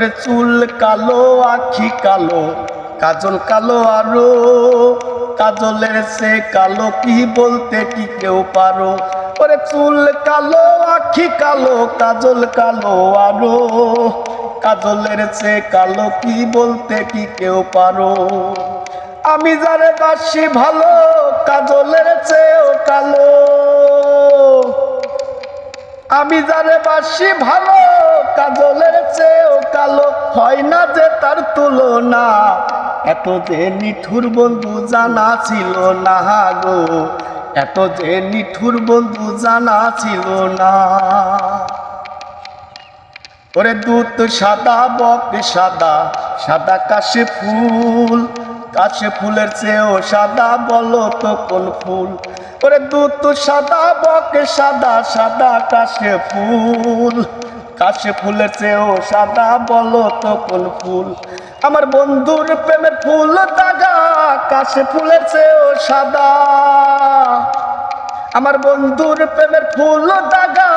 ওরে চুল কালো, আখি কালো, কাজল কালো আরও। কাজলের সে কালো, কি বলতে কি কেউ পারো? ওরে চুল কালো, আখি কালো, কাজল কালো আরও। কাজলের সে কালো, কি বলতে কি কেউ পারো? আমি যারে বাসি ভালো, কাজলের চেয়েও কালো। আমি যারে বাসি ভালো, কাজলের চেয়েও কালো হয় না যে তার তুলনা। এত যে নিঠুর বন্ধু জানা ছিল না গো, এত যে নিঠুর বন্ধু জানা ছিল না। ওরে দুধ সাদা, বক সাদা সাদা কাশে ফুল, কাশে ফুলের চেয়েও সাদা বলো তো কোন ফুল? ওরে দুধ সাদা, বক সাদা সাদা কাশে ফুল। কাশে ফুলের চেয়েও সাদা বলো তো কোন ফুল? আমার বন্ধুর প্রেমের ফুল দাগা কাশে ফুলের চেয়েও সাদা। আমার বন্ধুর প্রেমের ফুল দাগা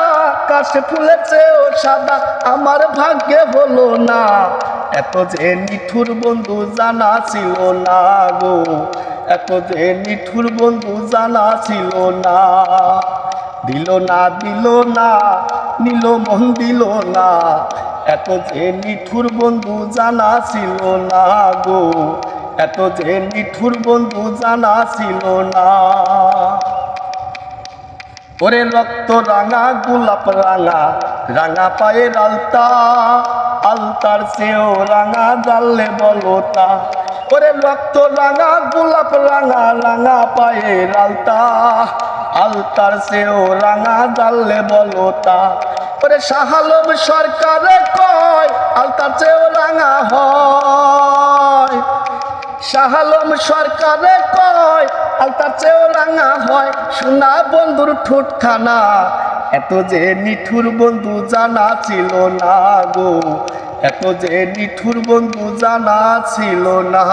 কাশে ফুলের চেয়েও সাদা। আমার ভাগ্যে হলো না, এত যে নিঠুর বন্ধু জানা ছিল না গো। এত যে নিঠুর বন্ধু জানা ছিল না। দিল না দিল না নিল মন দিল না। এত যে নিঠুর বন্ধু জানা ছিল না গো। এত যে নিঠুর বন্ধু জানা ছিল না। ওরে রক্ত রাঙা, গোলাপ রাঙা রাঙা পায়ের আলতা, আলতার চেয়েও রাঙা জানলে বলতা ওরে রক্ত রাঙা, গোলাপ রাঙা রাঙা পায়ের আলতা আলতার চেয়েও রাঙা জানলে বলতা ওরে শাহালম সরকারে কয় আলতার চেয়েও রাঙা হয়। শাহালম সরকারে কয় আলতার চেয়েও রাঙা হয়। সোনা বন্ধুর ঠোঁটখানা, এত যে নিঠুর বন্ধু জানা ছিল না গো। এত যে নিঠুর বন্ধু জানা ছিল না।